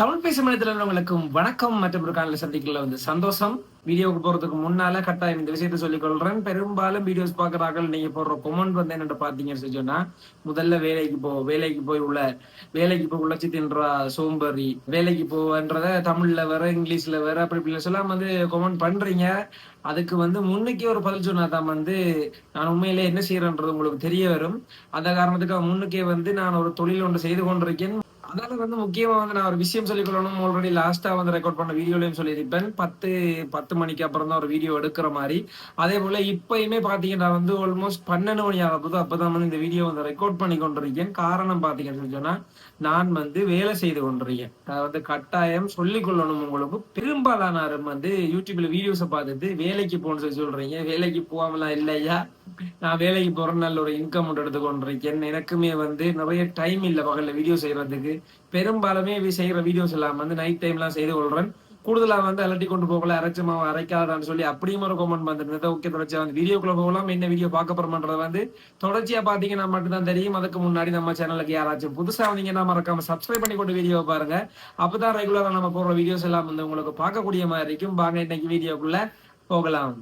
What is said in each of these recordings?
தமிழ் பேசும் மனிதர்கள் உள்ளவங்களுக்கும் வணக்கம். மற்றும் ஒரு காலையில் சந்திக்கல வந்து சந்தோஷம். வீடியோவுக்கு போறதுக்கு முன்னால கட்டாயம் இந்த விஷயத்த சொல்லிக் கொள்றேன். பெரும்பாலும் வீடியோஸ் பாக்குறாங்க நீங்க போடுற கொமெண்ட் வந்து என்னென்ன பாத்தீங்கன்னு சொல்லி சொன்னா முதல்ல வேலைக்கு போ வேலைக்கு போய் உள்ள வேலைக்கு போய் உழைச்சி தின்ற சோம்பேறி. வேலைக்கு போன்றத தமிழ்ல வேற இங்கிலீஷ்ல வேற அப்படி இப்படி சொல்லாம வந்து கொமெண்ட் பண்றீங்க. அதுக்கு வந்து முன்னுக்கே ஒரு பதில் சொன்னாதான் வந்து நான் உண்மையிலே என்ன செய்யறேன்றது உங்களுக்கு தெரிய வரும். அந்த காரணத்துக்கு முன்னுக்கே வந்து நான் ஒரு தொழில் ஒன்று செய்து கொண்டிருக்கேன். அதனால வந்து முக்கியமா வந்து நான் ஒரு விஷயம் சொல்லிக் கொள்ளணும் ஆல்ரெடி லாஸ்டா வந்து ரெக்கார்ட் பண்ண வீடியோலயும் சொல்லியிருப்பேன். பத்து பத்து மணிக்கு அப்புறம் தான் ஒரு வீடியோ எடுக்கிற மாதிரி. அதே போல இப்பயுமே பாத்தீங்கன்னா வந்து ஆல்மோஸ்ட் பன்னெண்டு மணி ஆகுது அப்பதான் வந்து இந்த வீடியோ வந்து ரெக்கார்ட் பண்ணி கொண்டிருக்கேன். காரணம் பாத்தீங்கன்னு சொன்னா நான் வந்து வேலை செய்து கொண்டிருக்கேன். அதாவது கட்டாயம் சொல்லிக் கொள்ளணும் உங்களுக்கு. பெரும்பாலானாரும் வந்து யூடியூப்ல வீடியோஸை பார்த்துட்டு வேலைக்கு போகணும்னு சொல்லி சொல்றீங்க. வேலைக்கு போகாமலாம் இல்லையா? நான் வேலைக்கு போறேன் நல்ல ஒரு இன்கம் எடுத்து கொண்டிருக்கேன். எனக்குமே வந்து நிறைய டைம் இல்லை பகல்ல வீடியோ செய்யறதுக்கு பெரும்பாலுமே வி- செய்யற வீடியோஸ் எல்லாம் வந்து நைட் டைம்லாம் செய்து கொள்றேன் கூடுதலா வந்து அலட்டி கொண்டு போகல அரைச்ச மாவு அரைக்காதான்னு சொல்லி அப்படியும் ஒரு கமெண்ட் வந்துருந்தது ஓகே தொடர்ச்சியா வந்து வீடியோக்குள்ள போகலாம். என்ன வீடியோ பார்க்க போறோம்ன்றது வந்து தொடர்ச்சியா பாத்தீங்கன்னா மட்டும்தான் தெரியும். அதுக்கு முன்னாடி நம்ம சேனலுக்கு யாராச்சும் புதுசா வந்தீங்கன்னா மறக்காம சப்ஸ்கிரைப் பண்ணி கொண்டு வீடியோ பாருங்க. அப்பதான் ரெகுலரா நம்ம போடுற வீடியோஸ் எல்லாம் வந்து உங்களுக்கு பார்க்கக்கூடிய மாதிரி இருக்கும். வாங்க இன்னைக்கு வீடியோக்குள்ள போகலாம்.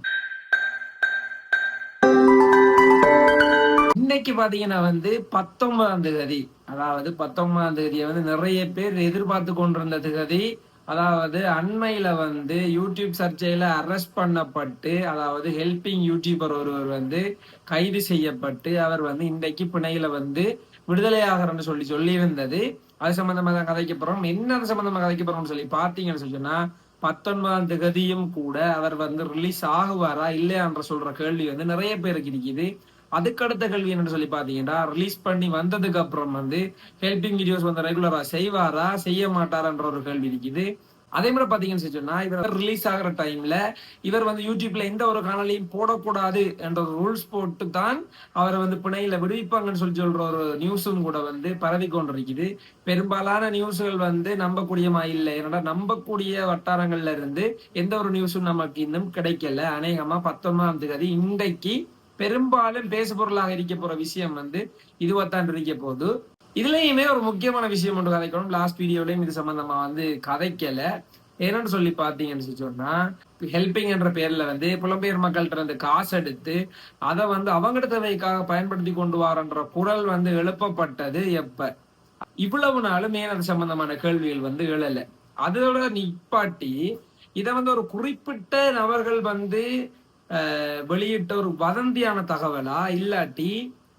இன்னைக்கு பாத்தீங்கன்னா வந்து பத்தொன்பதாம் தேதி அதாவது பத்தொன்பதாம் தேதியை வந்து நிறைய பேர் எதிர்பார்த்து கொண்டிருந்த தேதி அதாவது அண்மையில வந்து யூடியூப் சர்ச்சையில அரெஸ்ட் பண்ணப்பட்டு அதாவது ஹெல்பிங் யூடியூபர் ஒருவர் வந்து கைது செய்யப்பட்டு அவர் வந்து இன்றைக்கு பிணையில வந்து விடுதலையாகிறன்னு சொல்லி சொல்லியிருந்தது. அது சம்பந்தமா தான் கதைக்க போறோம். என்ன அது சம்பந்தமா கதைக்க போறோம்னு சொல்லி பார்த்தீங்கன்னு சொல்லி சொன்னா பத்தொன்பதாம் திகதியும் கூட அவர் வந்து ரிலீஸ் ஆகுவாரா இல்லையான்ற சொல்ற கேள்வி வந்து நிறைய பேருக்கு இருக்குது. அதுக்கடுத்த கேள்வி என்னன்னு சொல்லி பாத்தீங்கன்னா ரிலீஸ் பண்ணி வந்ததுக்கு அப்புறம் வந்து ஹெல்பிங் வீடியோஸ் வந்து ரெகுலரா செய்வாரா செய்ய மாட்டாரான்ற ஒரு கேள்வி இருக்குது அதே மாதிரி பாத்தீங்கன்னு சொன்னா இவர் ரிலீஸ் ஆகிற டைம்ல இவர் வந்து யூடியூப்ல எந்த ஒரு காணொலியும் போடக்கூடாது என்ற ஒரு ரூல்ஸ் போட்டு தான் அவரை வந்து பிணையில விடுவிப்பாங்கன்னு சொல்லி சொல்ற ஒரு நியூஸும் கூட வந்து பரவி கொண்டிருக்குது பெரும்பாலான நியூஸ்கள் வந்து நம்பக்கூடியமா இல்லை. ஏன்னா நம்பக்கூடிய வட்டாரங்கள்ல இருந்து எந்த ஒரு நியூஸும் நமக்கு இன்னும் கிடைக்கல. அநேகமா பத்தொன்பதாம் தேதி இன்றைக்கு பெரும்பாலும் பேசு பொருளாக இருக்க போற விஷயம் வந்து இதுவாத்தான் இருக்க போது இதுலயுமே ஒரு முக்கியமான விஷயம் ஒன்று கதைக்கணும். லாஸ்ட் வீடியோலயும் இது சம்பந்தமா வந்து கதைக்கல. என்னன்னு சொல்லி பாத்தீங்கன்னு சொன்னா ஹெல்பிங் என்ற பேர்ல வந்து புலம்பெயர் மக்கள்கிட்ட இருந்து காசு எடுத்து அதை வந்து அவங்கட தேவைக்காக பயன்படுத்தி கொண்டு வரன்ற குரல் வந்து எழுப்பப்பட்டது எப்ப? இவ்வளவு நாளும் ஏன் அது சம்பந்தமான கேள்விகள் வந்து எழல அதோட நிப்பாட்டி இதை வந்து ஒரு குறிப்பிட்ட நபர்கள் வந்து வெளியிட்ட ஒரு வதந்தியான தகவலா? இல்லாட்டி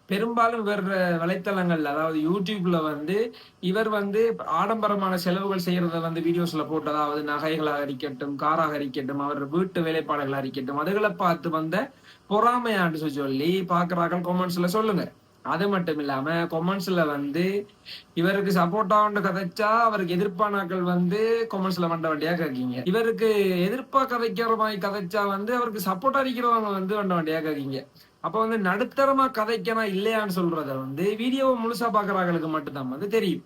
பெரும்பாலும் இவர் வலைத்தளங்கள்ல அதாவது யூடியூப்ல வந்து இவர் வந்து ஆடம்பரமான செலவுகள் செய்யறத வந்து வீடியோஸ்ல போட்டு அதாவது நகைகளாக இருக்கட்டும் காராக இருக்கட்டும் அவர் வீட்டு வேலைப்பாடுகளாக இருக்கட்டும் அதுகளை பார்த்து வந்த பொறாமையாண்டு சொல்லி சொல்லி பாக்குறார்கள் கொமெண்ட்ஸ்ல சொல்லுங்க. அது மட்டும் இல்லாம கொமெண்ட்ஸ்ல வந்து இவருக்கு சப்போர்ட்டா வந்து கதைச்சா அவருக்கு எதிர்ப்பானாக்கள் வந்து கொமெண்ட்ஸ்ல வண்ட வண்டியா கேக்கீங்க. இவருக்கு எதிர்ப்பா கதைக்கிற மாதிரி கதைச்சா வந்து அவருக்கு சப்போர்ட் அடிக்கிறவங்க வந்து வண்ட வண்டியா கேக்கீங்க. அப்ப வந்து நடுத்தரமா கதைக்கனா இல்லையான்னு சொல்றத வந்து வீடியோவை முழுசா பாக்குறவங்களுக்கு மட்டும்தான் வந்து தெரியும்.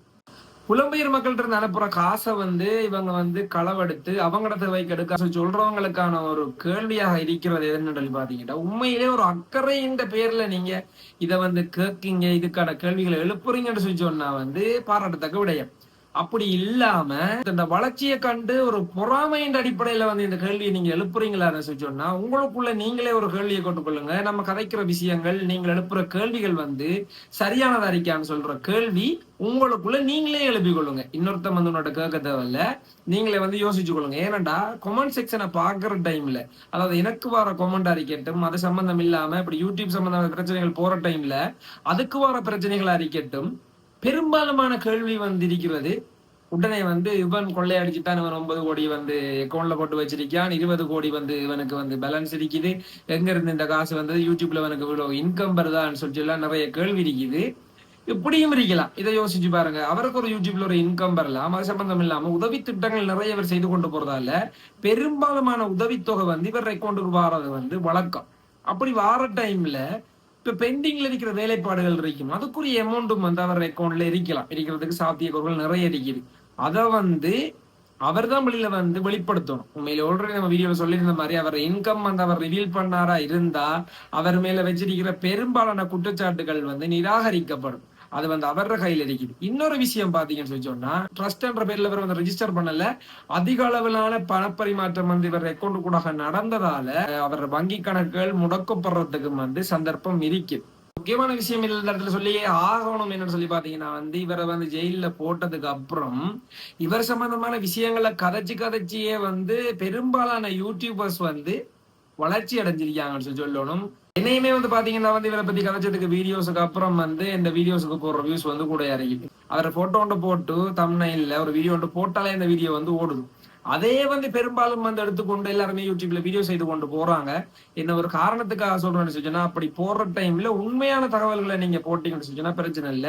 புலம்பெயர் மக்கள்கிட்ட இருந்து அனுப்புற காசை வந்து இவங்க வந்து களவெடுத்து அவங்களோட வைக்க எடுக்க சொல்றவங்களுக்கான ஒரு கேள்வியாக இருக்கிறது எதுன்னு சொல்லி பாத்தீங்கன்னா உண்மையிலே ஒரு அக்கறைன்ற பேர்ல நீங்க இதை வந்து கேட்கீங்க இதுக்கான கேள்விகளை எழுப்புறீங்கன்னு சொல்லி சொன்னா வந்து பாராட்டத்தக்க விடயம். அப்படி இல்லாம இந்த வளர்ச்சியை கண்டு ஒரு பொறாமையின் அடிப்படையில வந்து இந்த கேள்வியை நீங்க எழுப்புறீங்களான்னு சொன்னா உங்களுக்குள்ள நீங்களே ஒரு கேள்வியை கொண்டு கொள்ளுங்க. நம்ம கதைக்கிற விஷயங்கள் நீங்கள் எழுப்புற கேள்விகள் வந்து சரியானதா இருக்கான்னு சொல்ற கேள்வி உங்களுக்குள்ள நீங்களே எழுப்பி கொள்ளுங்க. இன்னொருத்தன் வந்து உன்னோட கேட்க தேவையில்ல. நீங்களே வந்து யோசிச்சு கொள்ளுங்க. ஏனண்டா கொமெண்ட் செக்ஷனை பாக்குற டைம்ல அதாவது எனக்கு வர கொமெண்ட் அறிக்கட்டும் அது சம்பந்தம் இல்லாம இப்படி யூடியூப் சம்பந்தமான பிரச்சனைகள் போற டைம்ல அதுக்கு வர பிரச்சனைகள் அறிக்கட்டும் பெரும்பாலுமான கேள்வி வந்து இருக்கிறது உடனே வந்து இவன் கொள்ளையடிச்சுட்டான் இவன் ஒன்பது கோடி வந்து அக்கௌண்ட்ல போட்டு வச்சிருக்கான் இருபது கோடி வந்து இவனுக்கு வந்து பேலன்ஸ் இருக்குது. எங்க இருந்து இந்த காசு வந்தது? யூடியூப்ல இவனுக்கு இவ்வளவு இன்கம் வருதான்னு சொல்லி எல்லாம் நிறைய கேள்வி இருக்குது. இப்படியும் இருக்கலாம். இதை யோசிச்சு பாருங்க. அவருக்கு ஒரு யூடியூப்ல ஒரு இன்கம் வரலாம். அது சம்பந்தம் இல்லாம உதவி திட்டங்கள் நிறைய இவர் செய்து கொண்டு போறதால பெரும்பாலுமான உதவித்தொகை வந்து இவர் அக்கௌண்ட்டுக்கு வாரது வந்து வழக்கம். அப்படி வார டைம்ல இப்ப பெண்டிங்ல இருக்கிற வேலைப்பாடுகள் இருக்கும். அதுக்குரிய அமௌண்ட்டும் வந்து அவர் அக்கௌண்ட்ல இருக்கலாம். இருக்கிறதுக்கு சாத்தியக்கூறுகள் நிறைய இருக்குது. அதை வந்து அவர் தான் வெளியில வந்து வெளிப்படுத்தணும். உண்மையில ஆல்ரெடி நம்ம வீடியோல சொல்லியிருந்த மாதிரி அவர் இன்கம் வந்து அவர் ரிவீல் பண்ணாரா இருந்தா அவர் மேல வச்சிருக்கிற பெரும்பாலான குற்றச்சாட்டுகள் வந்து நிராகரிக்கப்படும். அது வந்து அவர கையில இருக்குது. இன்னொரு விஷயம் பாத்தீங்கன்னு சொல்லி சொன்னா ட்ரஸ்ட் என்ற பேர்ல இவர் வந்து ரெஜிஸ்டர் பண்ணல. அதிக அளவிலான பணப்பரிமாற்றம் வந்து இவர் அக்கௌண்ட் கூட நடந்ததால அவர் வங்கி கணக்குகள் முடக்கப்படுறதுக்கு வந்து சந்தர்ப்பம் இருக்குது முக்கியமான விஷயம் இந்த இடத்துல சொல்லியே ஆகணும் என்னன்னு சொல்லி பாத்தீங்கன்னா வந்து இவரை வந்து ஜெயில போட்டதுக்கு அப்புறம் இவர் சம்பந்தமான விஷயங்களை கதைச்சு கதைச்சியே வந்து பெரும்பாலான யூடியூபர்ஸ் வந்து வளர்ச்சி அடைஞ்சிருக்காங்கன்னு சொல்லி சொல்லணும். என்னையுமே வந்து பாத்தீங்கன்னா வந்து இவரை பத்தி கதைச்சதுக்கு வீடியோஸுக்கு அப்புறம் வந்து இந்த வீடியோஸுக்கு போடுற வியூஸ் வந்து கூட இறங்கிட்டு அவர் போட்டோ ஒன்று போட்டு தமிழ்ல ஒரு வீடியோ ஒன்று போட்டாலே இந்த வீடியோ வந்து ஓடுது. அதே வந்து பெரும்பாலும் வந்து எடுத்துக்கொண்டு எல்லாருமே யூடியூப்ல வீடியோ செய்து கொண்டு போறாங்க. என்ன ஒரு காரணத்துக்காக சொல்றேன்னு சொன்னா அப்படி போடுற டைம்ல உண்மையான தகவல்களை நீங்க போட்டீங்கன்னு சொன்னா பிரச்சனை இல்ல.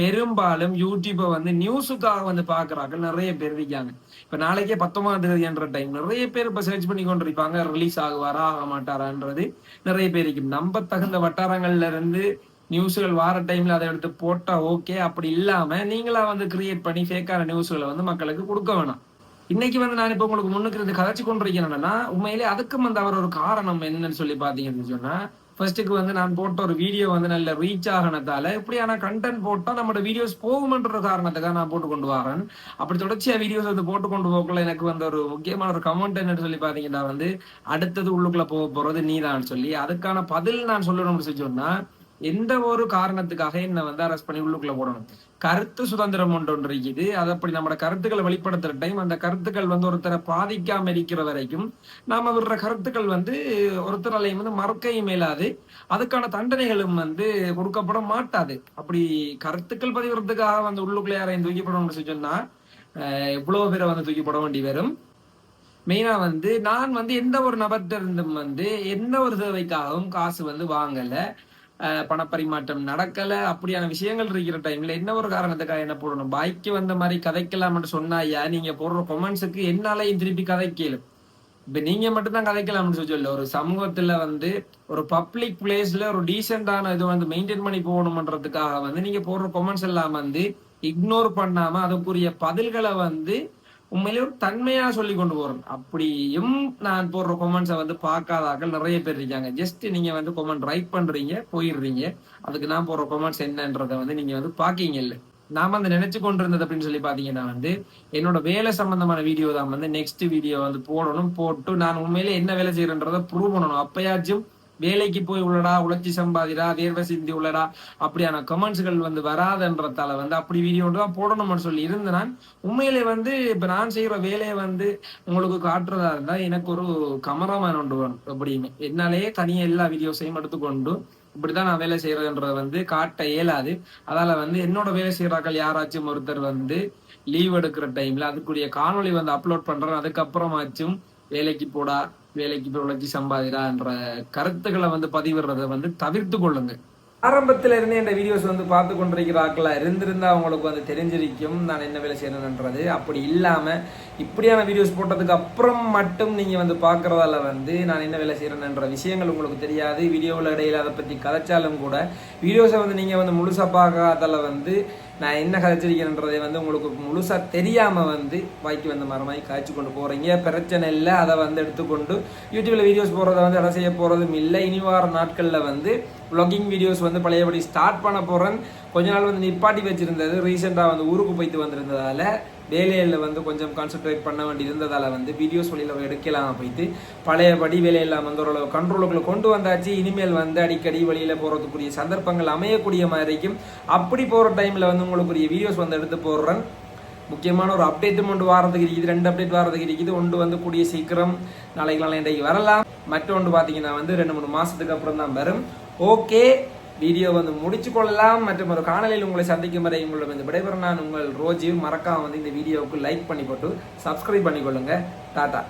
பெரும்பாலும் யூடியூப்பை வந்து நியூஸுக்காக வந்து பாக்குறாங்க நிறைய பேர் இருக்காங்க. இப்ப நாளைக்கே பத்தொன்பதாம் தேதி என்ற டைம் நிறைய பேர் இப்ப சர்ச் பண்ணி கொண்டிருப்பாங்க. ரிலீஸ் ஆகுவாரா ஆக மாட்டாரான்றது நிறைய பேர் இருக்கும். நம்ப தகுந்த வட்டாரங்கள்ல இருந்து நியூஸ்கள் வார டைம்ல அதை எடுத்து போட்டா ஓகே அப்படி இல்லாம நீங்களா வந்து கிரியேட் பண்ணி ஃபேக்கான நியூஸ்களை வந்து மக்களுக்கு கொடுக்க வேணாம். இன்னைக்கு வந்து நான் இப்ப உங்களுக்கு முன்னுக்கு இருந்து கதைச்சு கொண்டிருக்கேன் என்னன்னா உண்மையிலே அதுக்கும் வந்து அவர் ஒரு காரணம் என்னன்னு சொல்லி பாத்தீங்கன்னு சொன்னா ஃபர்ஸ்ட்டுக்கு வந்து நான் போட்ட ஒரு வீடியோ வந்து நல்ல ரீச் ஆகினதால இப்படியான கண்டென்ட் போட்டா நம்மளோட வீடியோஸ் போகுமன்ற காரணத்துக்காக நான் போட்டு கொண்டு வரேன். அப்படி தொடர்ச்சியா வீடியோஸ் வந்து போட்டு கொண்டு போகக்குள்ள எனக்கு வந்து ஒரு முக்கியமான ஒரு கமெண்ட் என்னன்னு சொல்லி பாத்தீங்கன்னா வந்து அடுத்தது உள்ளுக்குள்ள போக போறது நீதான்னு சொல்லி அதுக்கான பதில் நான் சொல்லணும்னு சொல்லி சொன்னா எந்த ஒரு காரணத்துக்காக என்ன வந்து அரெஸ்ட் பண்ணி உள்ளுக்குள்ள போடணும்? கருத்து சுதந்திரம் ஒன்று ஒன்று இருக்குது. அது அப்படி நம்மளோட கருத்துக்களை வெளிப்படுத்துற டைம் அந்த கருத்துக்கள் வந்து ஒருத்தரை பாதிக்காம இருக்கிற வரைக்கும் நாம விடுற கருத்துக்கள் வந்து ஒருத்தராலையும் வந்து மறக்கையும் மேலாது. அதுக்கான தண்டனைகளும் வந்து கொடுக்கப்பட மாட்டாது. அப்படி கருத்துக்கள் பதிவுறதுக்காக வந்து உள்ளுக்குள்ள யாரையும் தூக்கிப்படணும்னு சொன்னா அஹ் இவ்வளவு பேரை வந்து தூக்கிப்பட வேண்டி வரும்? மெயினா வந்து நான் வந்து எந்த ஒரு நபர்கிட்ட இருந்தும் வந்து எந்த ஒரு தேவைக்காகவும் காசு வந்து வாங்கலை. பணப்பரிமாற்றம் நடக்கல. அப்படியான விஷயங்கள் இருக்கிற டைம்ல என்ன ஒரு காரணத்துக்காக என்ன போடணும்? பாய்க்கு வந்த மாதிரி கதைக்கலாம்னு சொன்னா ஐயா நீங்க போடுற கொமெண்ட்ஸுக்கு என்னாலையும் திருப்பி கதைக்கலும் இப்ப நீங்க மட்டும்தான் கதைக்கலாம்னு சொல்லி. சொல்ல ஒரு சமூகத்துல வந்து ஒரு பப்ளிக் பிளேஸ்ல ஒரு டீசென்டான இது வந்து மெயின்டைன் பண்ணி போகணும்ன்றதுக்காக வந்து நீங்க போடுற கொமெண்ட்ஸ் எல்லாம் வந்து இக்னோர் பண்ணாம அதுக்குரிய பதில்களை வந்து உண்மையிலே ஒரு தன்மையா சொல்லி கொண்டு போறேன் அப்படியும் நான் போடுற கொமெண்ட்ஸை வந்து பார்க்காதாக்கள் நிறைய பேர் இருக்காங்க. ஜஸ்ட் நீங்க வந்து கொமெண்ட் ரைட் பண்றீங்க போயிடுறீங்க. அதுக்கு நான் போடுற கொமெண்ட்ஸ் என்னன்றதை வந்து நீங்க வந்து பாக்கீங்க இல்ல நாம வந்து நினைச்சு கொண்டிருந்தது அப்படின்னு சொல்லி பாத்தீங்கன்னா வந்து என்னோட வேலை சம்பந்தமான வீடியோ தான் வந்து நெக்ஸ்ட் வீடியோ வந்து போடணும் போட்டு நான் உண்மையிலே என்ன வேலை செய்யறேன்றதை ப்ரூவ் பண்ணணும். அப்பயாச்சும் வேலைக்கு போய் உள்ளடா உழைச்சி சம்பாதிடா தேர்வை சிந்தி உள்ளடா அப்படியான கமெண்ட்ஸ்கள் வந்து வராதுன்றதால வந்து அப்படி வீடியோ தான் போடணும்னு சொல்லி இருந்தேன். நான் உண்மையிலே வந்து இப்ப நான் செய்யற வேலையை வந்து உங்களுக்கு காட்டுறதா இருந்தா எனக்கு ஒரு கமராமேன் ஒன்று வேணும் அப்படின்னு என்னாலேயே தனியா எல்லா வீடியோஸையும் எடுத்துக்கொண்டு இப்படிதான் நான் வேலை செய்யறதுன்றத வந்து காட்ட இயலாது. அதால வந்து என்னோட வேலை செய்யறாக்கள் யாராச்சும் ஒருத்தர் வந்து லீவ் எடுக்கிற டைம்ல அதுக்குரிய காணொளி வந்து அப்லோட் பண்றேன். அதுக்கப்புறமாச்சும் வேலைக்கு போடா வேலைக்கு போய் உழைச்சி சம்பாதிடா கருத்துக்களை வந்து பதிவிடுறத வந்து தவிர்த்து கொள்ளுங்க. ஆரம்பத்துல இருந்தே இந்த வீடியோஸ் வந்து பார்த்து கொண்டிருக்கிற இருந்திருந்தா அவங்களுக்கு வந்து தெரிஞ்சிருக்கும். நான் என்ன வேலை செய்யணுன்றது அப்படி இல்லாம இப்படியான வீடியோஸ் போட்டதுக்கு அப்புறம் மட்டும் நீங்க வந்து பாக்குறதால வந்து நான் என்ன வேலை செய்யறேன்ற விஷயங்கள் உங்களுக்கு தெரியாது. வீடியோவில் இடையில அதை பத்தி கதைச்சாலும் கூட வீடியோஸை வந்து நீங்க வந்து முழுசா பார்க்காதால வந்து நான் என்ன கதைச்சிருக்கேன்றதை வந்து உங்களுக்கு முழுசா தெரியாம வந்து வாய்க்கு வந்த மரமாய் காய்ச்சி கொண்டு போகிறீங்க பிரச்சனை இல்லை? அதை வந்து எடுத்துக்கொண்டு யூடியூப்ல வீடியோஸ் போறதை வந்து இடம் செய்ய போறதும் இல்லை. இனி வார நாட்கள்ல வந்து vlogging வீடியோஸ் வந்து பழையபடி ஸ்டார்ட் பண்ண போறேன். கொஞ்ச நாள் வந்து நிப்பாட்டி வச்சுருந்தது. ரீசெண்டாக வந்து ஊருக்கு போயிட்டு வந்திருந்ததால் வேலையில் வந்து கொஞ்சம் கான்சென்ட்ரேட் பண்ண வேண்டியிருந்ததால் வந்து வீடியோஸ் வழியில் எடுக்கலாம் போயிட்டு பழையபடி வேலையெல்லாம் வந்து ஓரளவு கண்ட்ரோலுக்குள்ள கொண்டு வந்தாச்சு. இனிமேல் வந்து அடிக்கடி வழியில் போகிறதுக்குரிய சந்தர்ப்பங்கள் அமையக்கூடிய மாதிரிக்கும் அப்படி போகிற டைமில் வந்து உங்களுக்குரிய வீடியோஸ் வந்து எடுத்து போடுறேன். முக்கியமான ஒரு அப்டேட்டும் ஒன்று வாரத்துக்கு இருக்குது ரெண்டு அப்டேட் வாரத்துக்கு இருக்குது. ஒன்று வந்து கூடிய சீக்கிரம் நாளைக்கு நாளை இன்றைக்கு வரலாம். மற்றொன்று பார்த்தீங்கன்னா வந்து ரெண்டு மூணு மாதத்துக்கு அப்புறம் தான் வரும். ஓகே வீடியோ வந்து முடிச்சு கொள்ளலாம் மற்றும் ஒரு காணொலியில் உங்களை சந்திக்கும் வரை உங்களிடம் இந்த விடைபெற நான் உங்கள் ரோஜி மறக்காம வந்து இந்த வீடியோவுக்கு லைக் பண்ணி போட்டு சப்ஸ்கிரைப் பண்ணிக்கொள்ளுங்க. டாட்டா